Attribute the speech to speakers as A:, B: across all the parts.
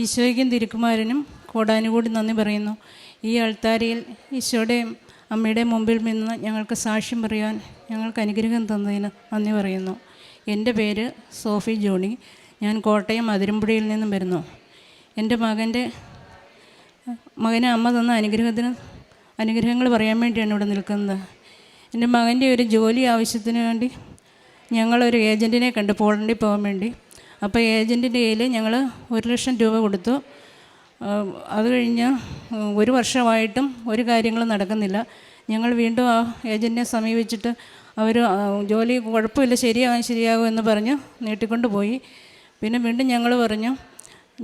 A: ഈശോയ്ക്കും തിരുക്കുമാരനും കോടാനുകൂടി നന്ദി പറയുന്നു. ഈ അൾത്താരയിൽ ഈശോയുടെയും അമ്മയുടെ മുമ്പിൽ നിന്ന് ഞങ്ങൾക്ക് സാക്ഷ്യം പറയാൻ ഞങ്ങൾക്ക് അനുഗ്രഹം തന്നതിന് നന്ദി പറയുന്നു. എന്റെ പേര് സോഫി ജോണി. ഞാൻ കോട്ടയം അതിരമ്പുഴയിൽ നിന്നും വരുന്നു. എന്റെ മകന്റെ മകനെ അമ്മ തന്ന അനുഗ്രഹത്തിന് അനുഗ്രഹങ്ങൾ പറയാൻ വേണ്ടിയാണ് ഇവിടെ നിൽക്കുന്നത്. എന്റെ മകന്റെ ഒരു ജോലി ആവശ്യത്തിന് വേണ്ടി ഞങ്ങളൊരു ഏജന്റിനെ കണ്ട് പോളണ്ടിൽ പോകാൻ വേണ്ടി അപ്പോൾ ഏജന്റിന്റെ കയ്യിൽ ഞങ്ങൾ ഒരു ലക്ഷം രൂപ കൊടുത്തു. അത് കഴിഞ്ഞ് ഒരു വർഷമായിട്ടും ഒരു കാര്യങ്ങളും നടക്കുന്നില്ല. ഞങ്ങൾ വീണ്ടും ആ ഏജന്റിനെ സമീപിച്ചിട്ട് അവർ ജോലി കുഴപ്പമില്ല ശരിയാകും ശരിയാകും എന്ന് പറഞ്ഞ് നീട്ടിക്കൊണ്ട് പോയി. പിന്നെ വീണ്ടും ഞങ്ങൾ പറഞ്ഞു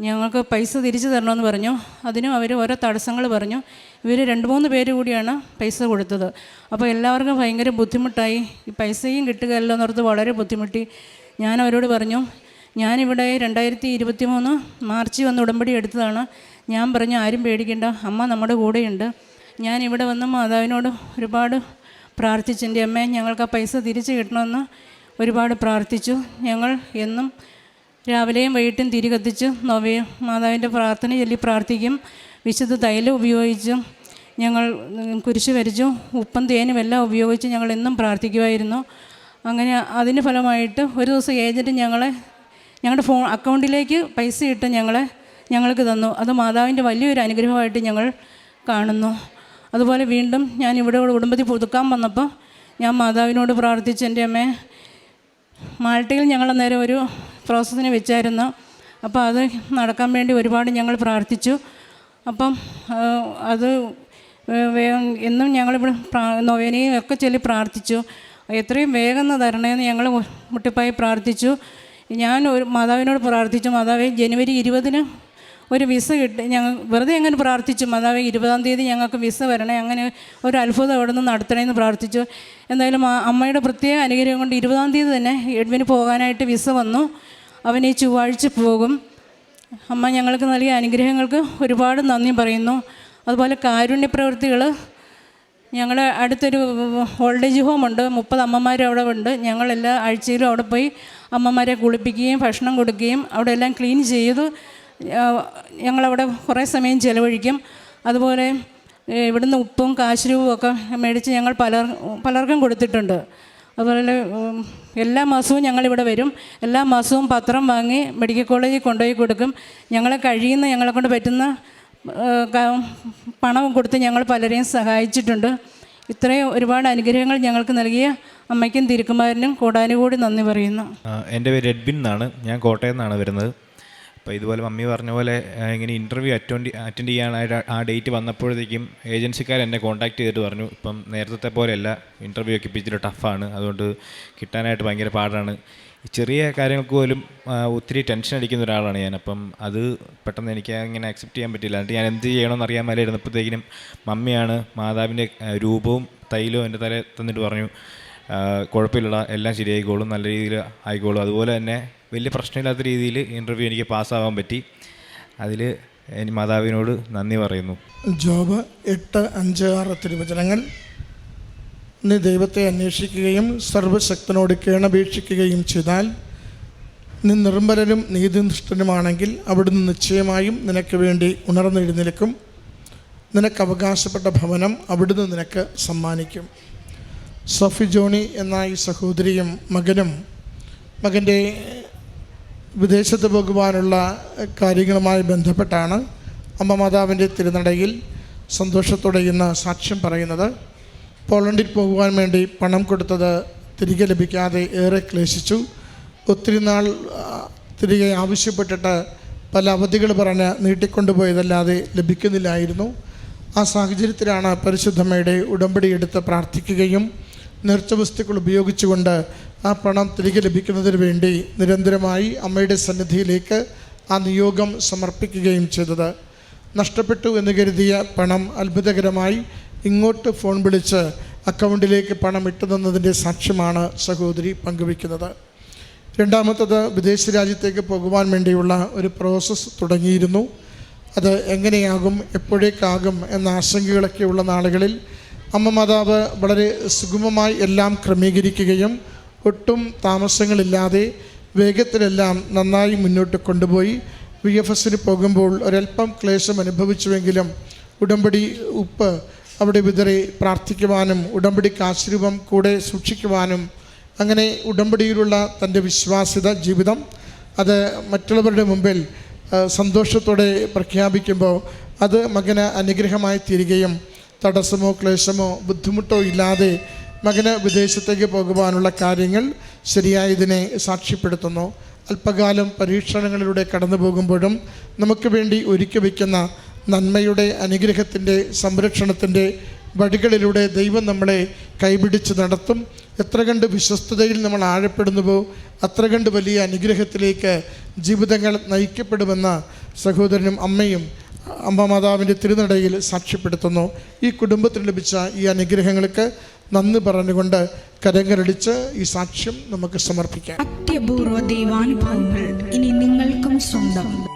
A: ഞങ്ങൾക്ക് പൈസ തിരിച്ചു തരണമെന്ന് പറഞ്ഞു. അതിനും അവർ ഓരോ തടസ്സങ്ങൾ പറഞ്ഞു. ഇവർ രണ്ട് മൂന്ന് പേര് കൂടിയാണ് പൈസ കൊടുത്തത്. അപ്പോൾ എല്ലാവർക്കും ഭയങ്കര ബുദ്ധിമുട്ടായി. ഈ പൈസയും കിട്ടുകയല്ലോ എന്നോർത്ത് വളരെ ബുദ്ധിമുട്ടി. ഞാൻ അവരോട് പറഞ്ഞു ഞാനിവിടെ രണ്ടായിരത്തി ഇരുപത്തി മൂന്ന് മാർച്ച് വന്ന് ഉടമ്പടി എടുത്തതാണ്. ഞാൻ പറഞ്ഞു ആരും പേടിക്കേണ്ട അമ്മ നമ്മുടെ കൂടെയുണ്ട്. ഞാൻ ഇവിടെ വന്ന് മാതാവിനോട് ഒരുപാട് പ്രാർത്ഥിച്ചു. എന്റെ അമ്മേ ഞങ്ങൾക്ക് ആ പൈസ തിരിച്ചു കിട്ടണമെന്ന് ഒരുപാട് പ്രാർത്ഥിച്ചു. ഞങ്ങൾ എന്നും രാവിലെയും വൈകിട്ടും തിരി കത്തിച്ച് നോവയും മാതാവിന്റെ പ്രാർത്ഥന ചൊല്ലി പ്രാർത്ഥിക്കും. വിശുദ്ധ തൈലം ഉപയോഗിച്ചും ഞങ്ങൾ കുരിശ് വരച്ചും. ഉപ്പും തേനും എല്ലാം ഉപയോഗിച്ച് ഞങ്ങൾ എന്നും പ്രാർത്ഥിക്കുമായിരുന്നു. അങ്ങനെ അതിന് ഫലമായിട്ട് ഒരു ദിവസം ഏജന്റ് ഞങ്ങളെ ഞങ്ങളുടെ ഫോൺ അക്കൗണ്ടിലേക്ക് പൈസ ഇട്ട് ഞങ്ങളെ ഞങ്ങൾക്ക് തന്നു. അത് മാതാവിന്റെ വലിയൊരു അനുഗ്രഹമായിട്ട് ഞങ്ങൾ കാണുന്നു. അതുപോലെ വീണ്ടും ഞാൻ ഇവിടെ കുടുംബത്തിൽ പുതുക്കാൻ വന്നപ്പോൾ ഞാൻ മാതാവിനോട് പ്രാർത്ഥിച്ച്. എന്റെ അമ്മ മാൾട്ടയിൽ ഞങ്ങൾ നേരെ ഒരു പ്രോസസ്സിന് വെച്ചായിരുന്നു. അപ്പോൾ അത് നടക്കാൻ വേണ്ടി ഒരുപാട് ഞങ്ങൾ പ്രാർത്ഥിച്ചു. അപ്പം അത് എന്നും ഞങ്ങളിവിടെ പ്രാ നൊവേനയും ഒക്കെ ചൊല്ലി പ്രാർത്ഥിച്ചു. എത്രയും വേഗം തരണേന്ന് ഞങ്ങൾ മുട്ടിപ്പായി പ്രാർത്ഥിച്ചു. ഞാൻ ഒരു മാതാവിനോട് പ്രാർത്ഥിച്ചു. മാതാവേ ജനുവരി ഇരുപതിന് ഒരു വിസ കിട്ടി. ഞങ്ങൾ വെറുതെ എങ്ങനെ പ്രാർത്ഥിച്ചു? മാതാവ് ഇരുപതാം തീയതി ഞങ്ങൾക്ക് വിസ വരണേ. അങ്ങനെ ഒരു അത്ഭുതം അവിടെ നിന്ന് നടത്തണമെന്ന് പ്രാർത്ഥിച്ചു. എന്തായാലും അമ്മയുടെ പ്രത്യേക അനുഗ്രഹം കൊണ്ട് ഇരുപതാം തീയതി തന്നെ എഡ്വിന് പോകാനായിട്ട് വിസ വന്നു. അവൻ ഈ ചൊവ്വാഴ്ച പോകും. അമ്മ ഞങ്ങൾക്ക് നൽകിയ അനുഗ്രഹങ്ങൾക്ക് ഒരുപാട് നന്ദി പറയുന്നു. അതുപോലെ കാരുണ്യ പ്രവൃത്തികൾ ഞങ്ങളുടെ അടുത്തൊരു ഓൾഡ് ഏജ് ഹോമുണ്ട്. മുപ്പത് അമ്മമാർ അവിടെ ഉണ്ട് ഞങ്ങളെല്ലാ ആഴ്ചയിലും അവിടെ പോയി അമ്മമാരെ കുളിപ്പിക്കുകയും ഭക്ഷണം കൊടുക്കുകയും അവിടെ എല്ലാം ക്ലീൻ ചെയ്ത് ഞങ്ങളവിടെ കുറേ സമയം ചിലവഴിക്കും. അതുപോലെ ഇവിടുന്ന് ഉപ്പും കാശുരൂപവും ഒക്കെ മേടിച്ച് ഞങ്ങൾ പലർ പലർക്കും കൊടുത്തിട്ടുണ്ട്. അതുപോലെ എല്ലാ മാസവും ഞങ്ങളിവിടെ വരും. എല്ലാ മാസവും പത്രം വാങ്ങി മെഡിക്കൽ കോളേജിൽ കൊണ്ടുപോയി കൊടുക്കും. ഞങ്ങളെ കഴിയുന്ന ഞങ്ങളെ കൊണ്ട് പറ്റുന്ന പണം കൊടുത്ത് ഞങ്ങൾ പലരെയും സഹായിച്ചിട്ടുണ്ട്. ഇത്രയും ഒരുപാട് അനുഗ്രഹങ്ങൾ ഞങ്ങൾക്ക് നൽകിയ അമ്മയ്ക്കും തിരുക്കുമാരനും കൂടാനുകൂടി നന്ദി പറയുന്നു.
B: എന്റെ പേര് എഡ്ബിൻ എന്നാണ്. ഞാൻ കോട്ടയം നിന്നാണ് വരുന്നത്. അപ്പോൾ ഇതുപോലെ മമ്മി പറഞ്ഞ പോലെ ഇങ്ങനെ ഇന്റർവ്യൂ അറ്റൻഡ് അറ്റൻഡ് ചെയ്യാനായിട്ട് ആ ഡേറ്റ് വന്നപ്പോഴത്തേക്കും ഏജൻസിക്കാർ എന്നെ കോൺടാക്ട് ചെയ്തിട്ട് പറഞ്ഞു ഇപ്പം നേരത്തെ പോലെയല്ല ഇന്റർവ്യൂ ഒക്കെ ഇപ്പം ഇച്ചിരി ടഫാണ് അതുകൊണ്ട് കിട്ടാനായിട്ട് ഭയങ്കര പാടാണ്. ചെറിയ കാര്യങ്ങൾക്ക് പോലും ഒത്തിരി ടെൻഷൻ അടിക്കുന്ന ഒരാളാണ് ഞാൻ. അപ്പം അത് പെട്ടെന്ന് എനിക്ക് അങ്ങനെ അക്സെപ്റ്റ് ചെയ്യാൻ പറ്റില്ല എന്നിട്ട് ഞാൻ എന്ത് ചെയ്യണമെന്ന് അറിയാൻ മേലെ ഇരുന്നപ്പോഴത്തേക്കിനും മമ്മിയാണ് മാതാവിന്റെ രൂപവും തൈലവും എന്റെ തല തന്നിട്ട് പറഞ്ഞു കുഴപ്പമില്ല എല്ലാം ശരിയായിക്കോളും നല്ല രീതിയിൽ ആയിക്കോളും. അതുപോലെ തന്നെ വലിയ പ്രശ്നമില്ലാത്ത രീതിയിൽ ഇന്റർവ്യൂ എനിക്ക് പാസ്സാവാൻ പറ്റി. അതിൽ മാതാവിനോട് നന്ദി പറയുന്നു.
C: ജോബ് എട്ട് അഞ്ച് ആറ് തിരുവചനങ്ങൾ. നീ ദൈവത്തെ അന്വേഷിക്കുകയും സർവശക്തനോട് കേണപേക്ഷിക്കുകയും ചെയ്താൽ നീ നിർമ്മലനും നീതിനിഷ്ഠനുമാണെങ്കിൽ അവിടുന്ന് നിശ്ചയമായും നിനക്ക് വേണ്ടി ഉണർന്നെഴുന്നേൽക്കും. നിനക്ക് അവകാശപ്പെട്ട ഭവനം അവിടുന്ന് നിനക്ക് സമ്മാനിക്കും. സഫി ജോണി എന്ന ഈ സഹോദരിയും മകനും മകന്റെ വിദേശത്ത് പോകുവാനുള്ള കാര്യങ്ങളുമായി ബന്ധപ്പെട്ടാണ് അമ്മ മാതാവിന്റെ തിരുനടയിൽ സന്തോഷത്തോടെ ഇന്ന് സാക്ഷ്യം പറയുന്നത്. പോളണ്ടിൽ പോകുവാൻ വേണ്ടി പണം കൊടുത്തത് തിരികെ ലഭിക്കാതെ ഏറെ ക്ലേശിച്ചു. ഒത്തിരി നാൾ തിരികെ ആവശ്യപ്പെട്ടിട്ട് പല അവധികൾ പറഞ്ഞ് നീട്ടിക്കൊണ്ടുപോയതല്ലാതെ ലഭിക്കുന്നില്ലായിരുന്നു. ആ സാഹചര്യത്തിലാണ് പരിശുദ്ധമ്മയുടെ ഉടമ്പടി എടുത്ത് പ്രാർത്ഥിക്കുകയും നേർച്ച വസ്തുക്കൾ ഉപയോഗിച്ചുകൊണ്ട് ആ പണം തിരികെ ലഭിക്കുന്നതിന് വേണ്ടി നിരന്തരമായി അമ്മയുടെ സന്നിധിയിലേക്ക് ആ നിയോഗം സമർപ്പിക്കുകയും ചെയ്തത്. നഷ്ടപ്പെട്ടു എന്ന് കരുതിയ പണം അത്ഭുതകരമായി ഇങ്ങോട്ട് ഫോൺ വിളിച്ച് അക്കൗണ്ടിലേക്ക് പണം ഇട്ടു തന്നതിന്റെ സാക്ഷ്യമാണ് സഹോദരി പങ്കുവയ്ക്കുന്നത്. രണ്ടാമത്തത് വിദേശ രാജ്യത്തേക്ക് പോകുവാൻ വേണ്ടിയുള്ള ഒരു പ്രോസസ്സ് തുടങ്ങിയിരുന്നു. അത് എങ്ങനെയാകും എപ്പോഴേക്കാകും എന്ന ആശങ്കകളൊക്കെയുള്ള നാളുകളിൽ അമ്മ മാതാവ് വളരെ സുഗമമായി എല്ലാം ക്രമീകരിക്കുകയും ഒട്ടും താമസങ്ങളില്ലാതെ വേഗത്തിലെല്ലാം നന്നായി മുന്നോട്ട് കൊണ്ടുപോയി. വി എഫ് എസിന് പോകുമ്പോൾ ഒരൽപ്പം ക്ലേശം അനുഭവിച്ചുവെങ്കിലും ഉടമ്പടി ഉപ്പ് അവിടെ വിതറി പ്രാർത്ഥിക്കുവാനും ഉടമ്പടിക്ക് ആശ്രൂപം കൂടെ സൂക്ഷിക്കുവാനും അങ്ങനെ ഉടമ്പടിയിലുള്ള തന്റെ വിശ്വാസ്യത ജീവിതം അത് മറ്റുള്ളവരുടെ മുമ്പിൽ സന്തോഷത്തോടെ പ്രഖ്യാപിക്കുമ്പോൾ അത് മകന് അനുഗ്രഹമായി തീരുകയും തടസ്സമോ ക്ലേശമോ ബുദ്ധിമുട്ടോ ഇല്ലാതെ മകന് വിദേശത്തേക്ക് പോകുവാനുള്ള കാര്യങ്ങൾ ശരിയായതിനെ സാക്ഷ്യപ്പെടുത്തുന്നു. അല്പകാലം പരീക്ഷണങ്ങളിലൂടെ കടന്നു പോകുമ്പോഴും നമുക്ക് വേണ്ടി ഒരുക്കി വയ്ക്കുന്ന നന്മയുടെ അനുഗ്രഹത്തിന്റെ സംരക്ഷണത്തിന്റെ വഴികളിലൂടെ ദൈവം നമ്മളെ കൈപിടിച്ച് നടത്തും. എത്ര കണ്ട് വിശ്വസ്തതയിൽ നമ്മൾ ആഴപ്പെടുന്നുവോ അത്ര കണ്ട് വലിയ അനുഗ്രഹത്തിലേക്ക് ജീവിതങ്ങൾ നയിക്കപ്പെടുമെന്ന സഹോദരനും അമ്മയും അമ്മ മാതാവിന്റെ തിരുനടയിൽ സാക്ഷ്യപ്പെടുത്തുന്നു. ഈ കുടുംബത്തിന് ലഭിച്ച ഈ അനുഗ്രഹങ്ങൾക്ക് നന്ദി പറഞ്ഞുകൊണ്ട് കരങ്ങരടിച്ച് ഈ സാക്ഷ്യം നമുക്ക് സമർപ്പിക്കാം.
D: അത്യപൂർവ ദൈവാനുഭവങ്ങൾ ഇനി നിങ്ങൾക്കും സ്വന്തം.